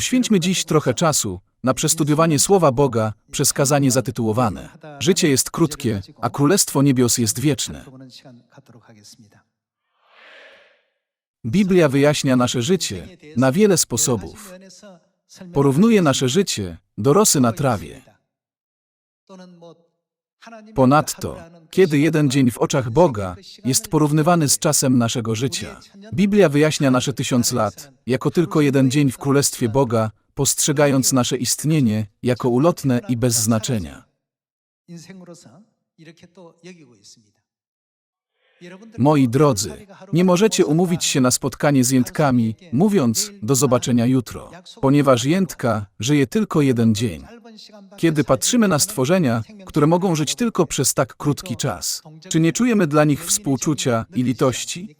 Poświęćmy dziś trochę czasu na przestudiowanie Słowa Boga przez kazanie zatytułowane Życie jest krótkie, a Królestwo Niebios jest wieczne. Biblia wyjaśnia nasze życie na wiele sposobów. Porównuje nasze życie do rosy na trawie. Ponadto, kiedy jeden dzień w oczach Boga jest porównywany z czasem naszego życia, Biblia wyjaśnia nasze tysiąc lat jako tylko jeden dzień w Królestwie Boga, postrzegając nasze istnienie jako ulotne i bez znaczenia. Moi drodzy, nie możecie umówić się na spotkanie z jętkami, mówiąc do zobaczenia jutro, ponieważ jętka żyje tylko jeden dzień. Kiedy patrzymy na stworzenia, które mogą żyć tylko przez tak krótki czas, czy nie czujemy dla nich współczucia i litości?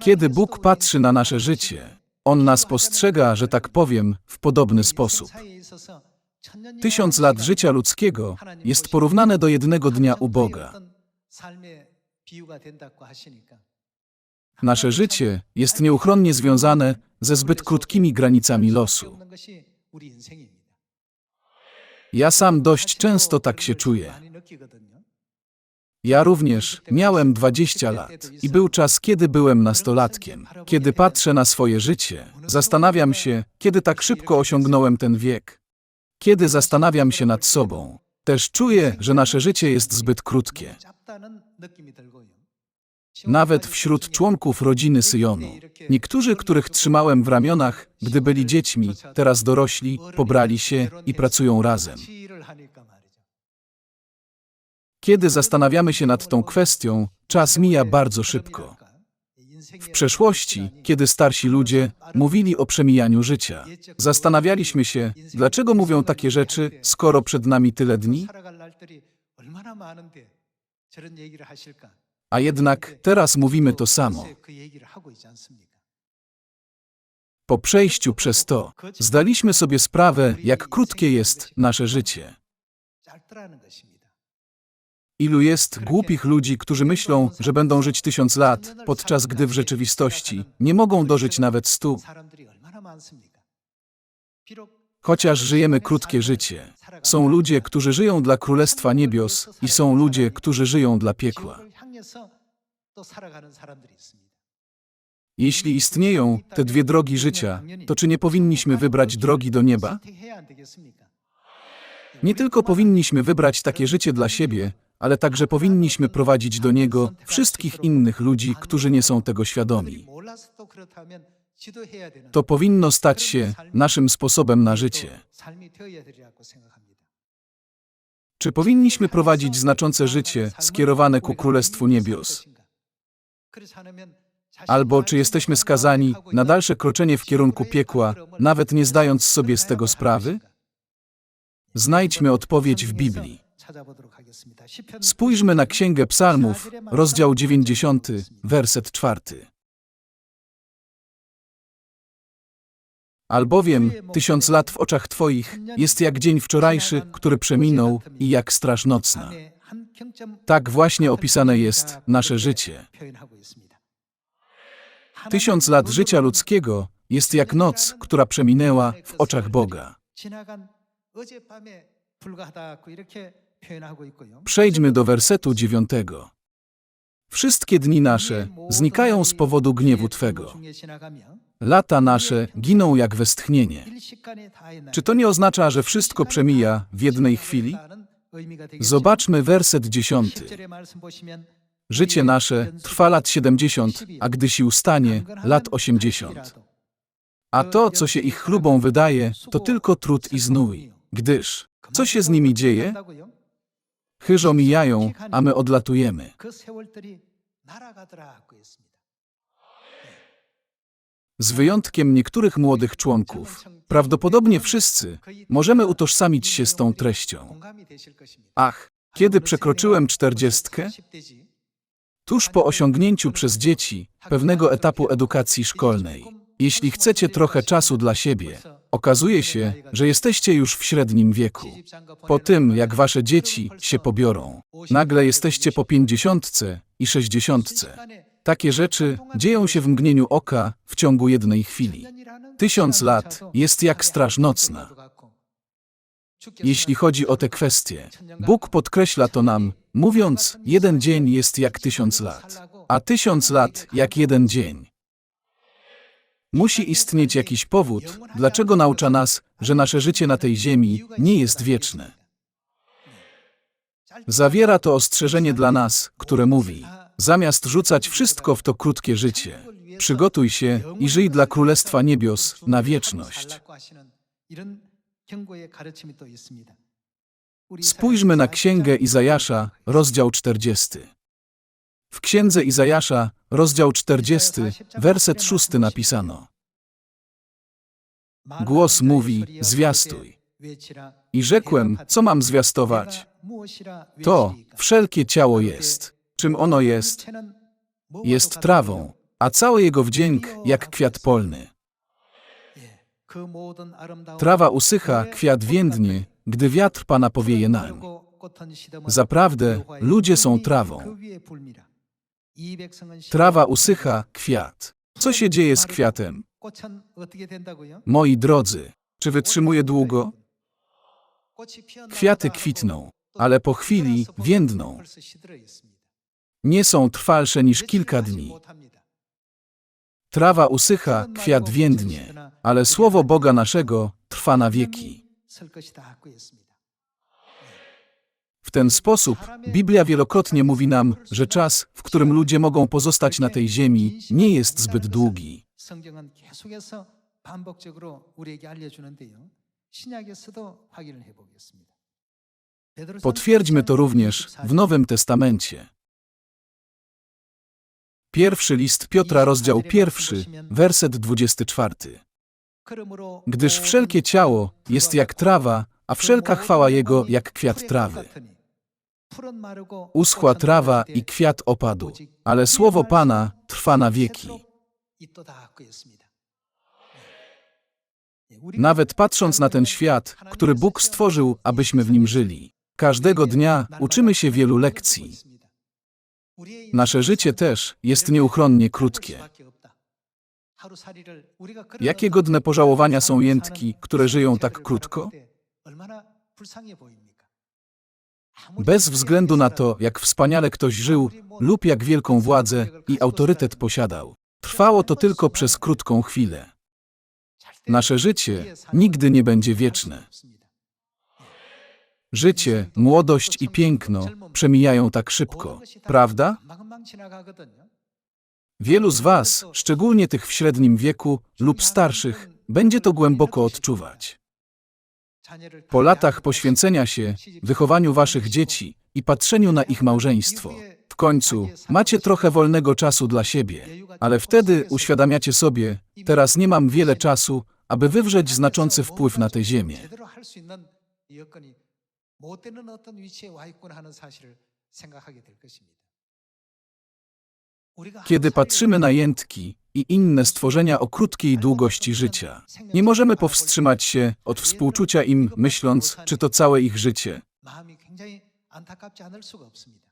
Kiedy Bóg patrzy na nasze życie, On nas postrzega, że tak powiem, w podobny sposób. Tysiąc lat życia ludzkiego jest porównane do jednego dnia u Boga. Nasze życie jest nieuchronnie związane ze zbyt krótkimi granicami losu. Ja sam dość często tak się czuję. Ja również miałem 20 lat i był czas, kiedy byłem nastolatkiem. Kiedy patrzę na swoje życie, zastanawiam się, kiedy tak szybko osiągnąłem ten wiek. Kiedy zastanawiam się nad sobą, też czuję, że nasze życie jest zbyt krótkie. Nawet wśród członków rodziny Syjonu. Niektórzy, których trzymałem w ramionach, gdy byli dziećmi, teraz dorośli, pobrali się i pracują razem. Kiedy zastanawiamy się nad tą kwestią, czas mija bardzo szybko. W przeszłości, kiedy starsi ludzie mówili o przemijaniu życia, zastanawialiśmy się, dlaczego mówią takie rzeczy, skoro przed nami tyle dni? A jednak teraz mówimy to samo. Po przejściu przez to, zdaliśmy sobie sprawę, jak krótkie jest nasze życie. Ilu jest głupich ludzi, którzy myślą, że będą żyć tysiąc lat, podczas gdy w rzeczywistości nie mogą dożyć nawet stu. Chociaż żyjemy krótkie życie, są ludzie, którzy żyją dla Królestwa Niebios i są ludzie, którzy żyją dla piekła. Jeśli istnieją te dwie drogi życia, to czy nie powinniśmy wybrać drogi do nieba? Nie tylko powinniśmy wybrać takie życie dla siebie, ale także powinniśmy prowadzić do niego wszystkich innych ludzi, którzy nie są tego świadomi. To powinno stać się naszym sposobem na życie. Czy powinniśmy prowadzić znaczące życie skierowane ku Królestwu Niebios? Albo czy jesteśmy skazani na dalsze kroczenie w kierunku piekła, nawet nie zdając sobie z tego sprawy? Znajdźmy odpowiedź w Biblii. Spójrzmy na Księgę Psalmów, rozdział 90, werset 4. Albowiem tysiąc lat w oczach Twoich jest jak dzień wczorajszy, który przeminął i jak straż nocna. Tak właśnie opisane jest nasze życie. Tysiąc lat życia ludzkiego jest jak noc, która przeminęła w oczach Boga. Przejdźmy do wersetu dziewiątego. Wszystkie dni nasze znikają z powodu gniewu Twego. Lata nasze giną jak westchnienie. Czy to nie oznacza, że wszystko przemija w jednej chwili? Zobaczmy werset dziesiąty. Życie nasze trwa lat siedemdziesiąt, a gdy sił stanie, lat osiemdziesiąt. A to, co się ich chlubą wydaje, to tylko trud i znój. Gdyż, co się z nimi dzieje? Chyżo mijają, a my odlatujemy. Z wyjątkiem niektórych młodych członków, prawdopodobnie wszyscy, możemy utożsamić się z tą treścią. Ach, kiedy przekroczyłem czterdziestkę? Tuż po osiągnięciu przez dzieci pewnego etapu edukacji szkolnej. Jeśli chcecie trochę czasu dla siebie, okazuje się, że jesteście już w średnim wieku. Po tym, jak wasze dzieci się pobiorą, nagle jesteście po pięćdziesiątce i sześćdziesiątce. Takie rzeczy dzieją się w mgnieniu oka w ciągu jednej chwili. Tysiąc lat jest jak straż nocna. Jeśli chodzi o te kwestie, Bóg podkreśla to nam, mówiąc, jeden dzień jest jak tysiąc lat, a tysiąc lat jak jeden dzień. Musi istnieć jakiś powód, dlaczego naucza nas, że nasze życie na tej ziemi nie jest wieczne. Zawiera to ostrzeżenie dla nas, które mówi: zamiast rzucać wszystko w to krótkie życie, przygotuj się i żyj dla Królestwa Niebios na wieczność. Spójrzmy na Księgę Izajasza, rozdział 40. W Księdze Izajasza, rozdział 40, werset 6 napisano. Głos mówi, zwiastuj. I rzekłem, co mam zwiastować? To wszelkie ciało jest. Czym ono jest? Jest trawą, a cały jego wdzięk jak kwiat polny. Trawa usycha, kwiat więdnie, gdy wiatr Pana powieje nań. Zaprawdę ludzie są trawą. Trawa usycha, kwiat. Co się dzieje z kwiatem? Moi drodzy, czy wytrzymuje długo? Kwiaty kwitną, ale po chwili więdną nie są trwalsze niż kilka dni. Trawa usycha, kwiat więdnie, ale słowo Boga naszego trwa na wieki. W ten sposób Biblia wielokrotnie mówi nam, że czas, w którym ludzie mogą pozostać na tej ziemi, nie jest zbyt długi. Potwierdźmy to również w Nowym Testamencie. Pierwszy list Piotra, rozdział pierwszy, werset 24. Gdyż wszelkie ciało jest jak trawa, a wszelka chwała jego jak kwiat trawy. Uschła trawa i kwiat opadł, ale słowo Pana trwa na wieki. Nawet patrząc na ten świat, który Bóg stworzył, abyśmy w nim żyli, każdego dnia uczymy się wielu lekcji. Nasze życie też jest nieuchronnie krótkie. Jakie godne pożałowania są jętki, które żyją tak krótko? Bez względu na to, jak wspaniale ktoś żył lub jak wielką władzę i autorytet posiadał, trwało to tylko przez krótką chwilę. Nasze życie nigdy nie będzie wieczne. Życie, młodość i piękno przemijają tak szybko, prawda? Wielu z Was, szczególnie tych w średnim wieku lub starszych, będzie to głęboko odczuwać. Po latach poświęcenia się, wychowaniu Waszych dzieci i patrzeniu na ich małżeństwo, w końcu macie trochę wolnego czasu dla siebie, ale wtedy uświadamiacie sobie, teraz nie mam wiele czasu, aby wywrzeć znaczący wpływ na tę ziemię. 못 되는 어떤 위치에 와 있구나 하는 사실을 생각하게 될 것입니다. 우리가 Kiedy 하루 patrzymy na 살이를 jętki i inne stworzenia o krótkiej długości życia, nie możemy powstrzymać się od współczucia im, myśląc, czy to całe ich życie. 마음이 굉장히 안타깝지 않을 수가 없습니다.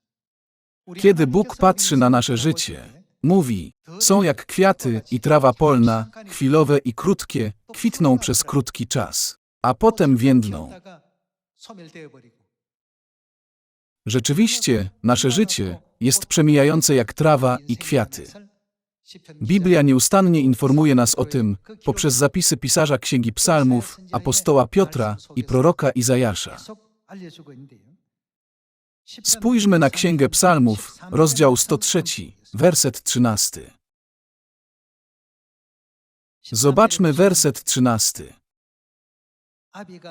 우리 Kiedy 하나님께서 Bóg patrzy na nasze 우리를 życie, 보시기에 mówi: Są jak kwiaty i trawa polna, chwilowe i krótkie, kwitną przez krótki czas, a potem więdną. Rzeczywiście, nasze życie jest przemijające jak trawa i kwiaty. Biblia nieustannie informuje nas o tym poprzez zapisy pisarza Księgi Psalmów, apostoła Piotra i proroka Izajasza. Spójrzmy na Księgę Psalmów, rozdział 103, werset 13. Zobaczmy werset 13.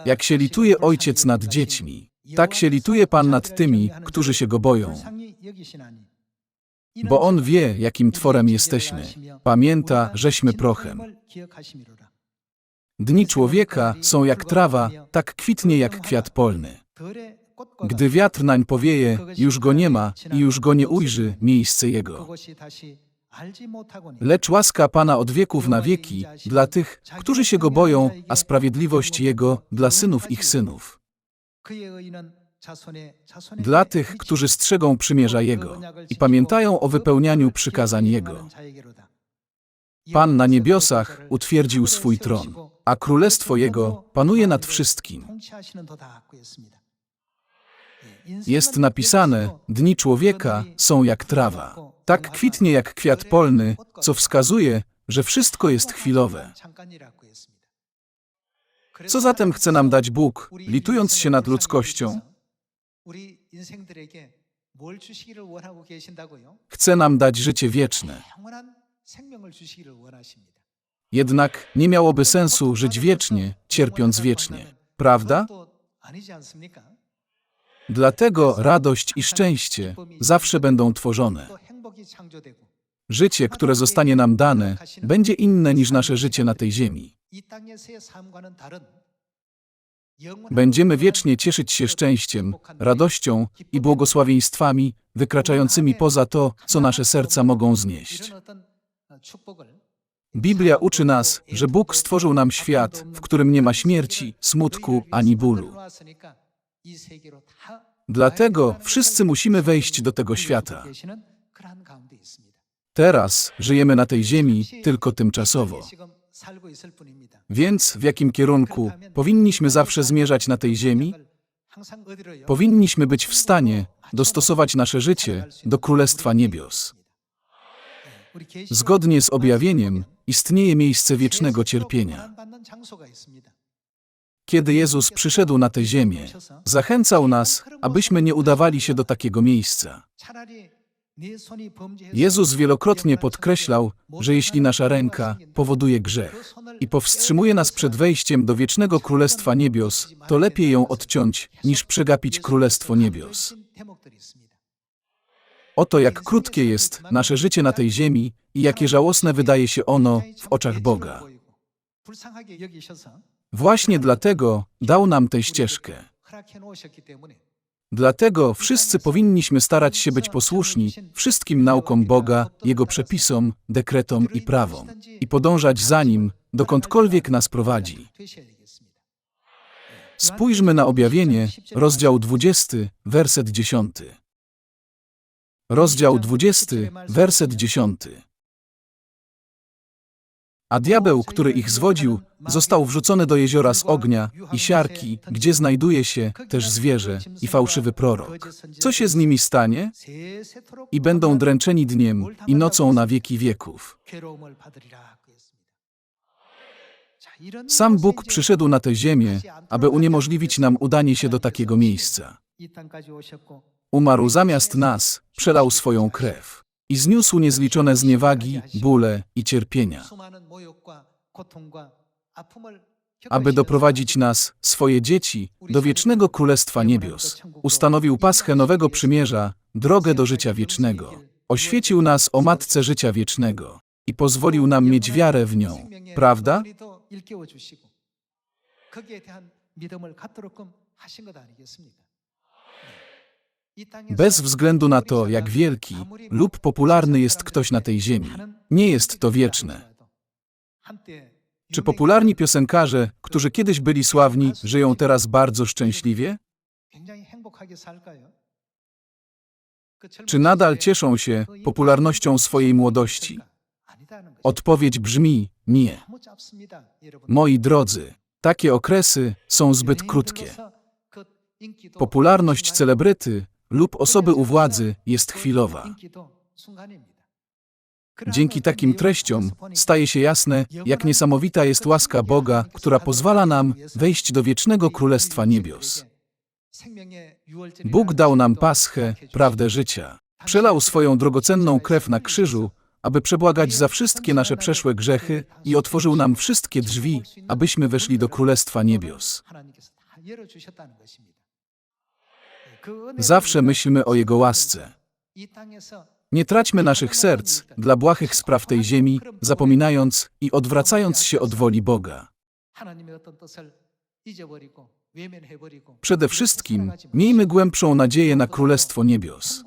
Jak się lituje ojciec nad dziećmi, tak się lituje Pan nad tymi, którzy się go boją. Bo on wie, jakim tworem jesteśmy. Pamięta, żeśmy prochem. Dni człowieka są jak trawa, tak kwitnie jak kwiat polny. Gdy wiatr nań powieje, już go nie ma i już go nie ujrzy miejsce jego. Lecz łaska Pana od wieków na wieki dla tych, którzy się Go boją, a sprawiedliwość Jego dla synów ich synów. Dla tych, którzy strzegą przymierza Jego i pamiętają o wypełnianiu przykazań Jego. Pan na niebiosach utwierdził swój tron, a królestwo Jego panuje nad wszystkim. Jest napisane: Dni człowieka są jak trawa tak kwitnie jak kwiat polny, co wskazuje, że wszystko jest chwilowe. Co zatem chce nam dać Bóg, litując się nad ludzkością? Chce nam dać życie wieczne. Jednak nie miałoby sensu żyć wiecznie, cierpiąc wiecznie, prawda? Dlatego radość i szczęście zawsze będą tworzone. Życie, które zostanie nam dane, będzie inne niż nasze życie na tej ziemi. Będziemy wiecznie cieszyć się szczęściem, radością i błogosławieństwami wykraczającymi poza to, co nasze serca mogą znieść. Biblia uczy nas, że Bóg stworzył nam świat, w którym nie ma śmierci, smutku ani bólu. Dlatego wszyscy musimy wejść do tego świata. Teraz żyjemy na tej ziemi tylko tymczasowo. Więc w jakim kierunku powinniśmy zawsze zmierzać na tej ziemi? Powinniśmy być w stanie dostosować nasze życie do Królestwa Niebios. Zgodnie z objawieniem istnieje miejsce wiecznego cierpienia. Kiedy Jezus przyszedł na tę ziemię, zachęcał nas, abyśmy nie udawali się do takiego miejsca. Jezus wielokrotnie podkreślał, że jeśli nasza ręka powoduje grzech i powstrzymuje nas przed wejściem do wiecznego Królestwa Niebios, to lepiej ją odciąć, niż przegapić Królestwo Niebios. Oto jak krótkie jest nasze życie na tej ziemi i jakie żałosne wydaje się ono w oczach Boga. Właśnie dlatego dał nam tę ścieżkę. Dlatego wszyscy powinniśmy starać się być posłuszni wszystkim naukom Boga, Jego przepisom, dekretom i prawom i podążać za Nim, dokądkolwiek nas prowadzi. Spójrzmy na objawienie, rozdział 20, werset 10. Rozdział 20, werset 10. A diabeł, który ich zwodził, został wrzucony do jeziora z ognia i siarki, gdzie znajduje się też zwierzę i fałszywy prorok. Co się z nimi stanie? I będą dręczeni dniem i nocą na wieki wieków. Sam Bóg przyszedł na tę ziemię, aby uniemożliwić nam udanie się do takiego miejsca. Umarł zamiast nas, przelał swoją krew i zniósł niezliczone zniewagi, bóle i cierpienia, 수많은 모욕과 고통과 아픔을 aby doprowadzić nas, swoje dzieci, do wiecznego Królestwa Niebios. Ustanowił paschę nowego przymierza, drogę do życia wiecznego. Oświecił nas o Matce życia wiecznego i pozwolił nam mieć wiarę w nią. Prawda? 우리도 일깨워 주시고 거기에 대한 믿음을 갖도록끔 하신 것 아니겠습니까? bez względu na to, jak wielki lub popularny jest ktoś na tej ziemi, nie jest to wieczne. Czy popularni piosenkarze, którzy kiedyś byli sławni, żyją teraz bardzo szczęśliwie? Czy nadal cieszą się popularnością swojej młodości? Odpowiedź brzmi nie. Moi drodzy, takie okresy są zbyt krótkie. Popularność celebryty lub osoby u władzy jest chwilowa. Dzięki takim treściom staje się jasne, jak niesamowita jest łaska Boga, która pozwala nam wejść do wiecznego Królestwa Niebios. Bóg dał nam paschę, prawdę życia. Przelał swoją drogocenną krew na krzyżu, aby przebłagać za wszystkie nasze przeszłe grzechy i otworzył nam wszystkie drzwi, abyśmy weszli do Królestwa Niebios. Zawsze myślmy o Jego łasce. Nie traćmy naszych serc dla błahych spraw tej ziemi, zapominając i odwracając się od woli Boga. Przede wszystkim miejmy głębszą nadzieję na Królestwo Niebios.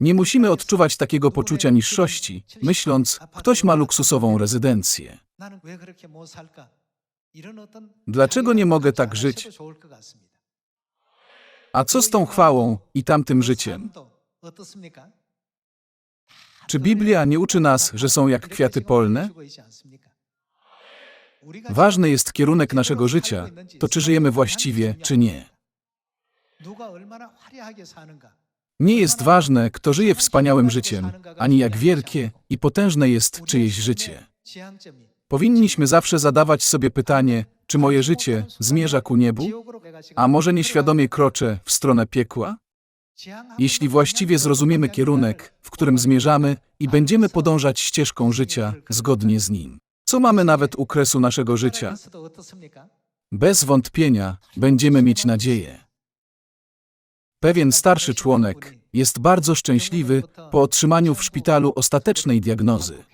Nie musimy odczuwać takiego poczucia niższości, myśląc, ktoś ma luksusową rezydencję. Dlaczego nie mogę tak żyć? A co z tą chwałą i tamtym życiem? Czy Biblia nie uczy nas, że są jak kwiaty polne? Ważny jest kierunek naszego życia, to czy żyjemy właściwie, czy nie. Nie jest ważne, kto żyje wspaniałym życiem, ani jak wielkie i potężne jest czyjeś życie. Powinniśmy zawsze zadawać sobie pytanie, czy moje życie zmierza ku niebu, a może nieświadomie kroczę w stronę piekła? Jeśli właściwie zrozumiemy kierunek, w którym zmierzamy i będziemy podążać ścieżką życia zgodnie z nim. Co mamy nawet u kresu naszego życia? Bez wątpienia będziemy mieć nadzieję. Pewien starszy członek jest bardzo szczęśliwy po otrzymaniu w szpitalu ostatecznej diagnozy.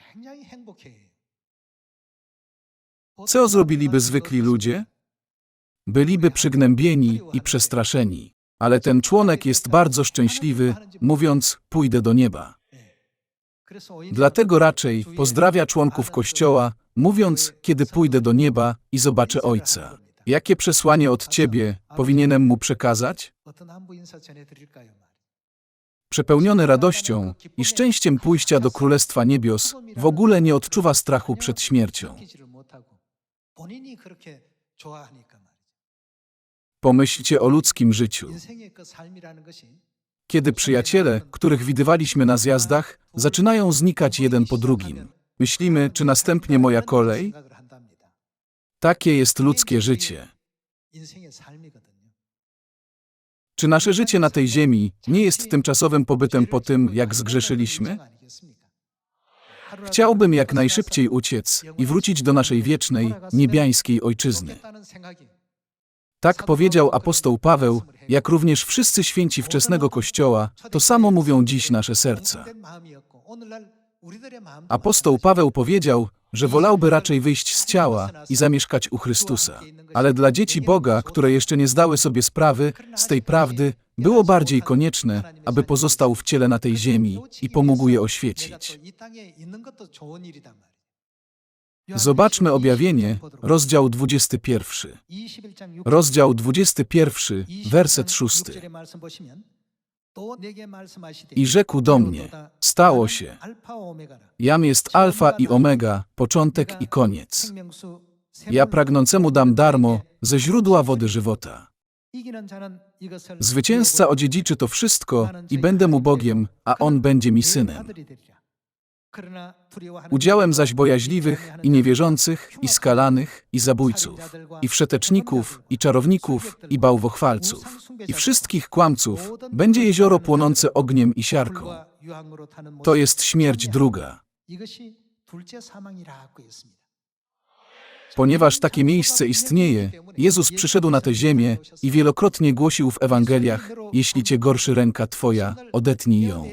Co zrobiliby zwykli ludzie? Byliby przygnębieni i przestraszeni. Ale ten członek jest bardzo szczęśliwy, mówiąc: Pójdę do nieba. Dlatego raczej pozdrawia członków kościoła, mówiąc: Kiedy pójdę do nieba i zobaczę Ojca. Jakie przesłanie od ciebie powinienem mu przekazać? Przepełniony radością i szczęściem pójścia do Królestwa Niebios, w ogóle nie odczuwa strachu przed śmiercią. Pomyślcie o ludzkim życiu. Kiedy przyjaciele, których widywaliśmy na zjazdach, zaczynają znikać jeden po drugim, myślimy, czy następnie moja kolej? Takie jest ludzkie życie. Czy nasze życie na tej ziemi nie jest tymczasowym pobytem po tym, jak zgrzeszyliśmy? Chciałbym jak najszybciej uciec i wrócić do naszej wiecznej, niebiańskiej ojczyzny. Tak powiedział apostoł Paweł, jak również wszyscy święci wczesnego Kościoła, to samo mówią dziś nasze serca. Apostoł Paweł powiedział, że wolałby raczej wyjść z ciała i zamieszkać u Chrystusa. Ale dla dzieci Boga, które jeszcze nie zdały sobie sprawy z tej prawdy, było bardziej konieczne, aby pozostał w ciele na tej ziemi i pomógł je oświecić. Zobaczmy objawienie, rozdział 21. Rozdział 21, werset 6. I rzekł do mnie, stało się. Jam jest alfa i omega, początek i koniec. Ja pragnącemu dam darmo ze źródła wody żywota. Zwycięzca odziedziczy to wszystko i będę mu Bogiem, a on będzie mi synem. Udziałem zaś bojaźliwych i niewierzących, i skalanych, i zabójców, i wszeteczników, i czarowników, i bałwochwalców, i wszystkich kłamców będzie jezioro płonące ogniem i siarką. To jest śmierć druga. Ponieważ takie miejsce istnieje, Jezus przyszedł na tę ziemię i wielokrotnie głosił w Ewangeliach: Jeśli cię gorszy ręka twoja, odetnij ją.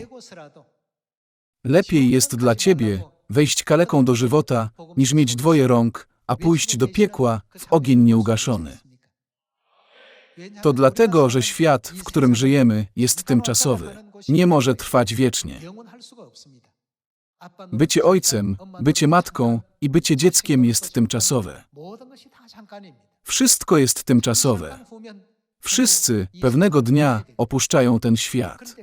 Lepiej jest dla ciebie wejść kaleką do żywota, niż mieć dwoje rąk, a pójść do piekła w ogień nieugaszony. To dlatego, że świat, w którym żyjemy, jest tymczasowy. Nie może trwać wiecznie. Bycie ojcem, bycie matką i bycie dzieckiem jest tymczasowe. Wszystko jest tymczasowe. Wszyscy pewnego dnia opuszczają ten świat.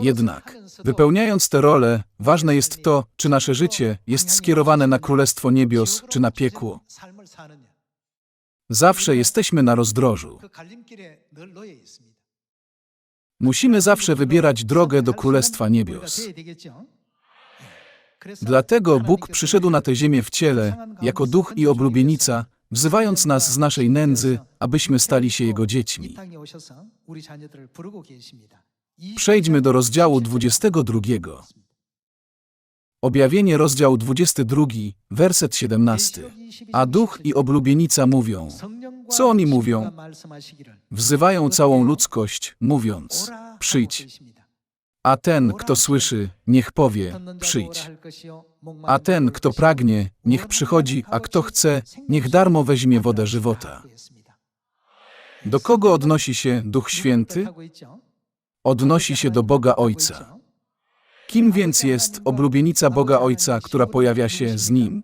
Jednak, wypełniając tę rolę, ważne jest to, czy nasze życie jest skierowane na Królestwo Niebios, czy na piekło. Zawsze jesteśmy na rozdrożu. Musimy zawsze wybierać drogę do Królestwa Niebios. Dlatego Bóg przyszedł na tę ziemię w ciele, jako duch i oblubienica, wzywając nas z naszej nędzy, abyśmy stali się Jego dziećmi. Przejdźmy do rozdziału 22. Objawienie, rozdział 22, werset 17. A duch i oblubienica mówią. Co oni mówią? Wzywają całą ludzkość, mówiąc: Przyjdź. A ten, kto słyszy, niech powie: Przyjdź. A ten, kto pragnie, niech przychodzi, a kto chce, niech darmo weźmie wodę żywota. Do kogo odnosi się Duch Święty? Odnosi się do Boga Ojca. Kim więc jest oblubienica Boga Ojca, która pojawia się z Nim?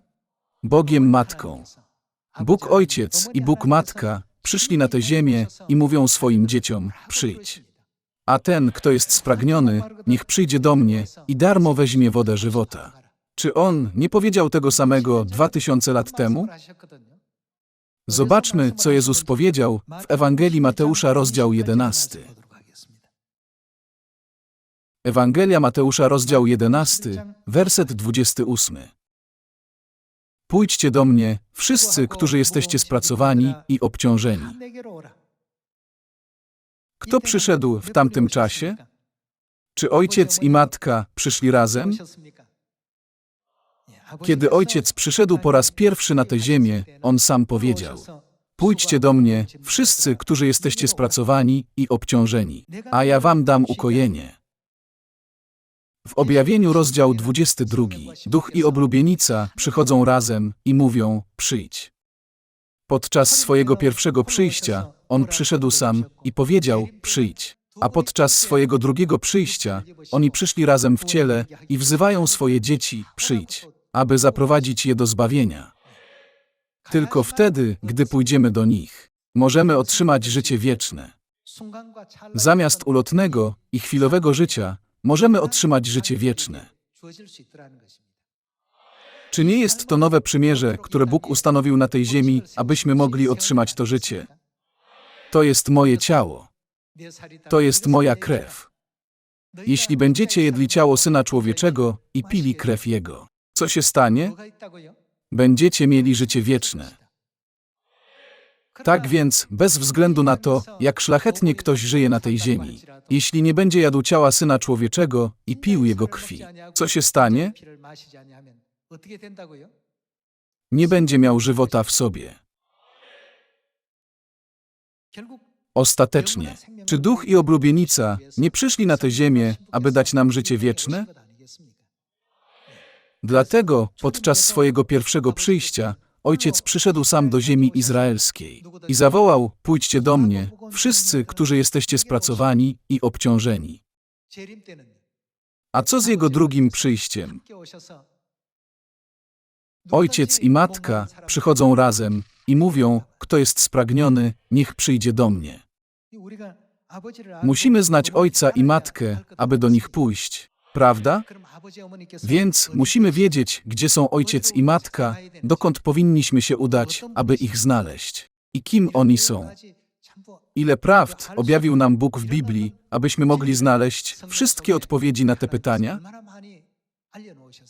Bogiem Matką. Bóg Ojciec i Bóg Matka przyszli na tę ziemię i mówią swoim dzieciom: przyjdź. A ten, kto jest spragniony, niech przyjdzie do mnie i darmo weźmie wodę żywota. Czy on nie powiedział tego samego dwa tysiące lat temu? Zobaczmy, co Jezus powiedział w Ewangelii Mateusza, rozdział 11. Ewangelia Mateusza, rozdział 11, werset 28. Pójdźcie do mnie, wszyscy, którzy jesteście spracowani i obciążeni. Kto przyszedł w tamtym czasie? Czy ojciec i matka przyszli razem? Kiedy ojciec przyszedł po raz pierwszy na tę ziemię, on sam powiedział: Pójdźcie do mnie, wszyscy, którzy jesteście spracowani i obciążeni, a ja wam dam ukojenie. W objawieniu rozdział 22 Duch i oblubienica przychodzą razem i mówią: Przyjdź. Podczas swojego pierwszego przyjścia on przyszedł sam i powiedział: Przyjdź. A podczas swojego drugiego przyjścia oni przyszli razem w ciele i wzywają swoje dzieci: Przyjdź, aby zaprowadzić je do zbawienia. Tylko wtedy, gdy pójdziemy do nich, możemy otrzymać życie wieczne. Zamiast ulotnego i chwilowego życia, możemy otrzymać życie wieczne. Czy nie jest to nowe przymierze, które Bóg ustanowił na tej ziemi, abyśmy mogli otrzymać to życie? To jest moje ciało. To jest moja krew. Jeśli będziecie jedli ciało Syna Człowieczego i pili krew Jego, co się stanie? Będziecie mieli życie wieczne. Tak więc, bez względu na to, jak szlachetnie ktoś żyje na tej ziemi, jeśli nie będzie jadł ciała Syna Człowieczego i pił Jego krwi, co się stanie? Nie będzie miał żywota w sobie. Ostatecznie, czy duch i oblubienica nie przyszli na tę ziemię, aby dać nam życie wieczne? Dlatego podczas swojego pierwszego przyjścia ojciec przyszedł sam do ziemi izraelskiej i zawołał: Pójdźcie do mnie, wszyscy, którzy jesteście spracowani i obciążeni. A co z jego drugim przyjściem? Ojciec i matka przychodzą razem i mówią: Kto jest spragniony, niech przyjdzie do mnie. Musimy znać ojca i matkę, aby do nich pójść. Prawda? Więc musimy wiedzieć, gdzie są ojciec i matka, dokąd powinniśmy się udać, aby ich znaleźć. I kim oni są. Ile prawd objawił nam Bóg w Biblii, abyśmy mogli znaleźć wszystkie odpowiedzi na te pytania?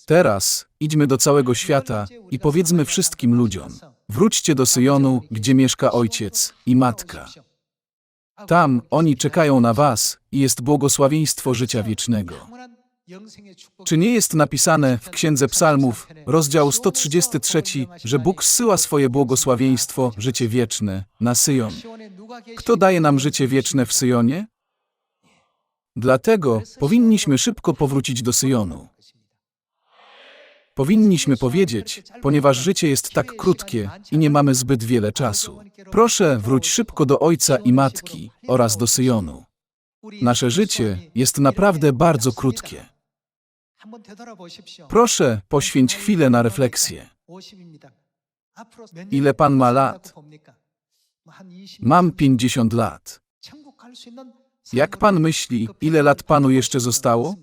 Teraz idźmy do całego świata i powiedzmy wszystkim ludziom: wróćcie do Syjonu, gdzie mieszka ojciec i matka. Tam oni czekają na was i jest błogosławieństwo życia wiecznego. Czy nie jest napisane w Księdze Psalmów, rozdział 133, że Bóg zsyła swoje błogosławieństwo, życie wieczne, na Syjon? Kto daje nam życie wieczne w Syjonie? Dlatego powinniśmy szybko powrócić do Syjonu. Powinniśmy powiedzieć, ponieważ życie jest tak krótkie i nie mamy zbyt wiele czasu. Proszę, wróć szybko do Ojca i Matki oraz do Syjonu. Nasze życie jest naprawdę bardzo krótkie. Proszę, poświęć chwilę na refleksję. Ile pan ma lat? Mam 50 lat. Jak pan myśli, ile lat panu jeszcze zostało?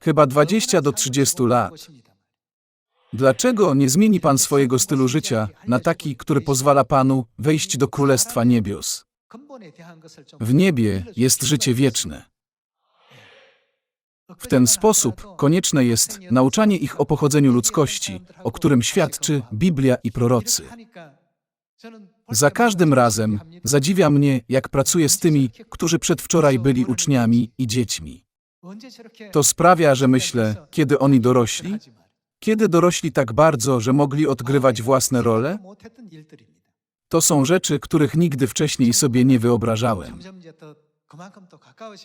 Chyba 20 do 30 lat. Dlaczego nie zmieni pan swojego stylu życia na taki, który pozwala panu wejść do Królestwa Niebios? W niebie jest życie wieczne. W ten sposób konieczne jest nauczanie ich o pochodzeniu ludzkości, o którym świadczy Biblia i prorocy. Za każdym razem zadziwia mnie, jak pracuję z tymi, którzy przedwczoraj byli uczniami i dziećmi. To sprawia, że myślę, kiedy oni dorośli? Kiedy dorośli tak bardzo, że mogli odgrywać własne role? To są rzeczy, których nigdy wcześniej sobie nie wyobrażałem.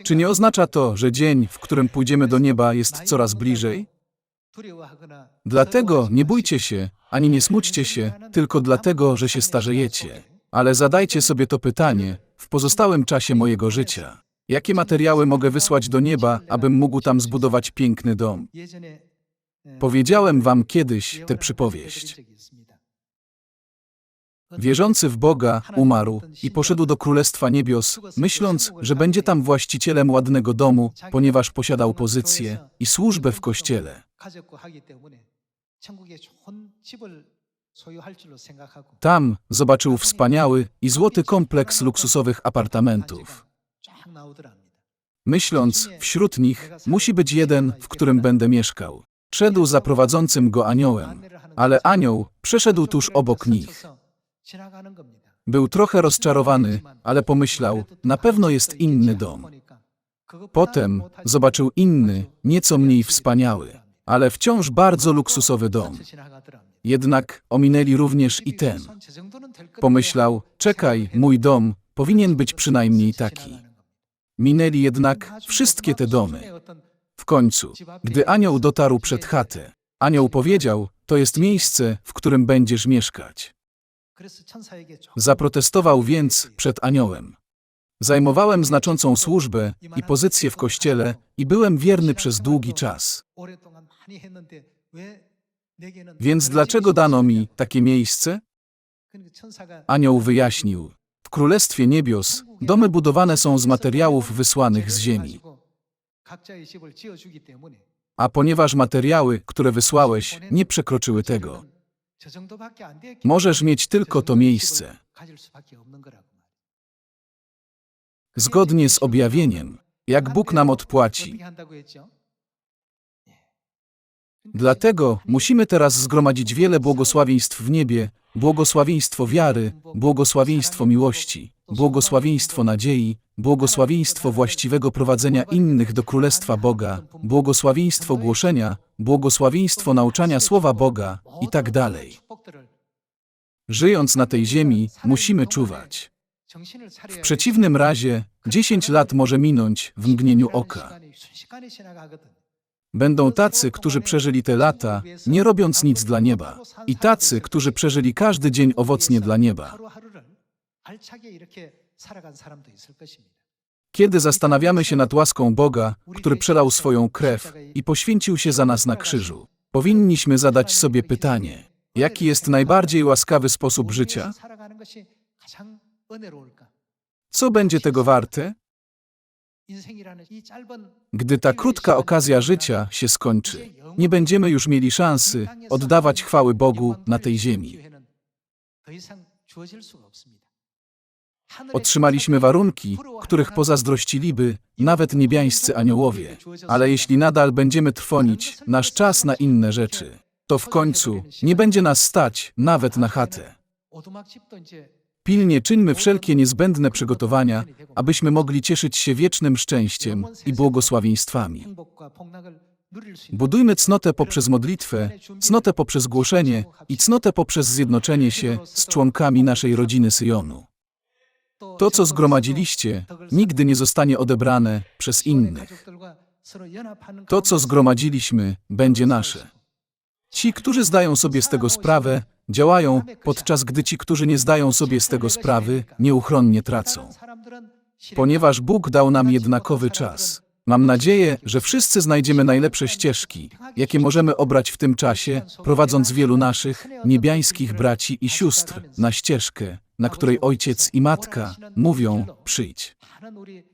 Czy nie oznacza to, że dzień, w którym pójdziemy do nieba, jest coraz bliżej? Dlatego nie bójcie się, ani nie smućcie się, tylko dlatego, że się starzejecie. Ale zadajcie sobie to pytanie w pozostałym czasie mojego życia. Jakie materiały mogę wysłać do nieba, abym mógł tam zbudować piękny dom? Powiedziałem wam kiedyś tę przypowieść. Wierzący w Boga umarł i poszedł do Królestwa Niebios, myśląc, że będzie tam właścicielem ładnego domu, ponieważ posiadał pozycję i służbę w kościele. Tam zobaczył wspaniały i złoty kompleks luksusowych apartamentów. Myśląc, wśród nich musi być jeden, w którym będę mieszkał. Szedł za prowadzącym go aniołem, ale anioł przeszedł tuż obok nich. Był trochę rozczarowany, ale pomyślał, na pewno jest inny dom. Potem zobaczył inny, nieco mniej wspaniały, ale wciąż bardzo luksusowy dom. Jednak ominęli również i ten. Pomyślał, czekaj, mój dom powinien być przynajmniej taki. Minęli jednak wszystkie te domy. W końcu, gdy anioł dotarł przed chatę, anioł powiedział, to jest miejsce, w którym będziesz mieszkać. Zaprotestował więc przed aniołem. Zajmowałem znaczącą służbę i pozycję w kościele i byłem wierny przez długi czas. Więc dlaczego dano mi takie miejsce? Anioł wyjaśnił. W Królestwie Niebios domy budowane są z materiałów wysłanych z ziemi. A ponieważ materiały, które wysłałeś, nie przekroczyły tego, możesz mieć tylko to miejsce. Zgodnie z objawieniem, jak Bóg nam odpłaci. Dlatego musimy teraz zgromadzić wiele błogosławieństw w niebie, błogosławieństwo wiary, błogosławieństwo miłości, błogosławieństwo nadziei, błogosławieństwo właściwego prowadzenia innych do Królestwa Boga, błogosławieństwo głoszenia, błogosławieństwo nauczania Słowa Boga i tak dalej. Żyjąc na tej ziemi, musimy czuwać. W przeciwnym razie 10 lat może minąć w mgnieniu oka. Będą tacy, którzy przeżyli te lata, nie robiąc nic dla nieba, i tacy, którzy przeżyli każdy dzień owocnie dla nieba. Kiedy zastanawiamy się nad łaską Boga, który przelał swoją krew i poświęcił się za nas na krzyżu, powinniśmy zadać sobie pytanie: jaki jest najbardziej łaskawy sposób życia? Co będzie tego warte? Gdy ta krótka okazja życia się skończy, nie będziemy już mieli szansy oddawać chwały Bogu na tej ziemi. Otrzymaliśmy warunki, których pozazdrościliby nawet niebiańscy aniołowie. Ale jeśli nadal będziemy trwonić nasz czas na inne rzeczy, to w końcu nie będzie nas stać nawet na chatę. Pilnie czyńmy wszelkie niezbędne przygotowania, abyśmy mogli cieszyć się wiecznym szczęściem i błogosławieństwami. Budujmy cnotę poprzez modlitwę, cnotę poprzez głoszenie i cnotę poprzez zjednoczenie się z członkami naszej rodziny Syjonu. To, co zgromadziliście, nigdy nie zostanie odebrane przez innych. To, co zgromadziliśmy, będzie nasze. Ci, którzy zdają sobie z tego sprawę, działają, podczas gdy ci, którzy nie zdają sobie z tego sprawy, nieuchronnie tracą. Ponieważ Bóg dał nam jednakowy czas. Mam nadzieję, że wszyscy znajdziemy najlepsze ścieżki, jakie możemy obrać w tym czasie, prowadząc wielu naszych niebiańskich braci i sióstr na ścieżkę, na której ojciec i matka mówią: Przyjdź.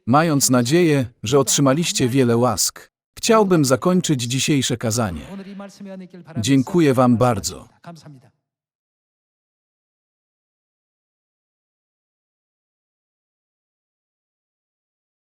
Mając nadzieję, że otrzymaliście wiele łask, chciałbym zakończyć dzisiejsze kazanie. Dziękuję Wam bardzo.